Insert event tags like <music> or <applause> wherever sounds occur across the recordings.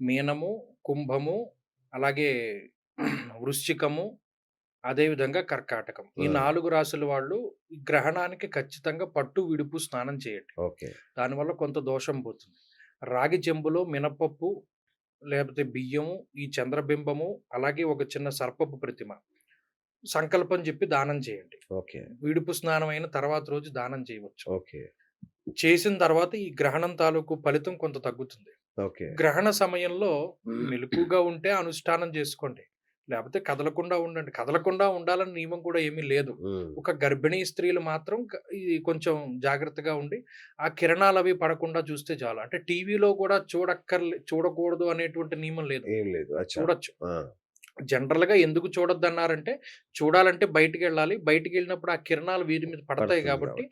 మీనము, కుంభము, అలాగే <clears throat> వృశ్చికము, అదేవిధంగా కర్కాటకం. ఈ! 4 రాసుల వాళ్ళు ఈ గ్రహణానికి ఖచ్చితంగా పట్టు, విడుపు స్నానం చేయండి. ఓకే. దానివల్ల కొంత దోషం పోతుంది. రాగి చెంబులో మినపప్పు, లేపోతే బియ్యము, ఈ చంద్రబింబము, అలాగే ఒక చిన్న సర్పపు ప్రతిమ. సంకల్పం చెప్పి దానం చేయండి. ఓకే. విడుపు స్నానం అయిన తర్వాత రోజు దానం చేయవచ్చు. ఓకే. చేసిన తర్వాత ఈ గ్రహణం తాలూకు ఫలితం కొంత తగ్గుతుంది. ఓకే. గ్రహణ సమయంలో మెలకువగా ఉంటే అనుష్ఠానం చేసుకోండి. లేపోతే కదలకుండా ఉండండి. కదలకుండా ఉండాలని నియమం కూడా ఏమీ లేదు. ఒక గర్భిణీ స్త్రీలు మాత్రం ఇది కొంచెం జాగ్రత్తగా ఉండి, ఆ కిరణాలవి పడకుండా చూస్తే చాలు. అంటే టీవీలో కూడా చూడక్కర్లే చూడకూడదు అనేటువంటి నియమం లేదు. ఏం లేదు. అచ్చా! చూడొచ్చు. జనరల్‌గా ఎందుకు చూడొద్దన్నారంటే, చూడాలంటే బయటికెళ్ళాలి. బయటికెళ్ళినప్పుడు ఆ కిరణాలు వీరి మీద పడతాయి కాబట్టి.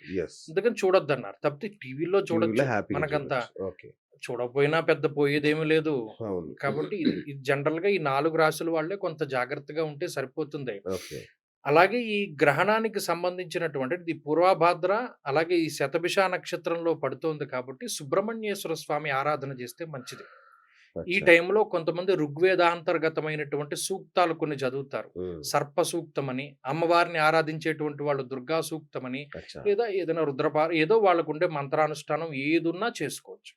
అందుకని చూడొద్దన్నారు. తప్పితే టీవీలో చూడొచ్చు. మనకంత. చూడకపోయినా పెద్ద పోయేదేమీ లేదు. కాబట్టి ఇది జనరల్‌గా ఈ 4 రాసుల వాళ్ళే కొంత జాగ్రత్తగా ఉంటే సరిపోతుంది. అలాగే ఈ గ్రహణానికి సంబంధించినటువంటి ఇది పూర్వభాద్ర, అలాగే ఈ శతభిష నక్షత్రంలో పడుతోంది కాబట్టి సుబ్రహ్మణ్యేశ్వర స్వామి ఆరాధన చేస్తే మంచిది. ఈ! టైంలో కొంతమంది ఋగ్వేదాంతర్గతమైనటువంటి సూక్తాలు కొన్ని చదువుతారు. సర్ప సూక్తమని, అమ్మవారిని ఆరాధించేటువంటి వాళ్ళు దుర్గా సూక్తమని! లేదా ఏదైనా రుద్రపా ఏదో వాళ్ళకుండే మంత్రానుష్ఠానం ఏదున్నా చేసుకోవచ్చు.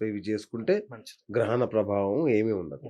సో, ఇవి చేసుకుంటే మంచిది. గ్రహణ ప్రభావం ఏమీ. ఉండదు.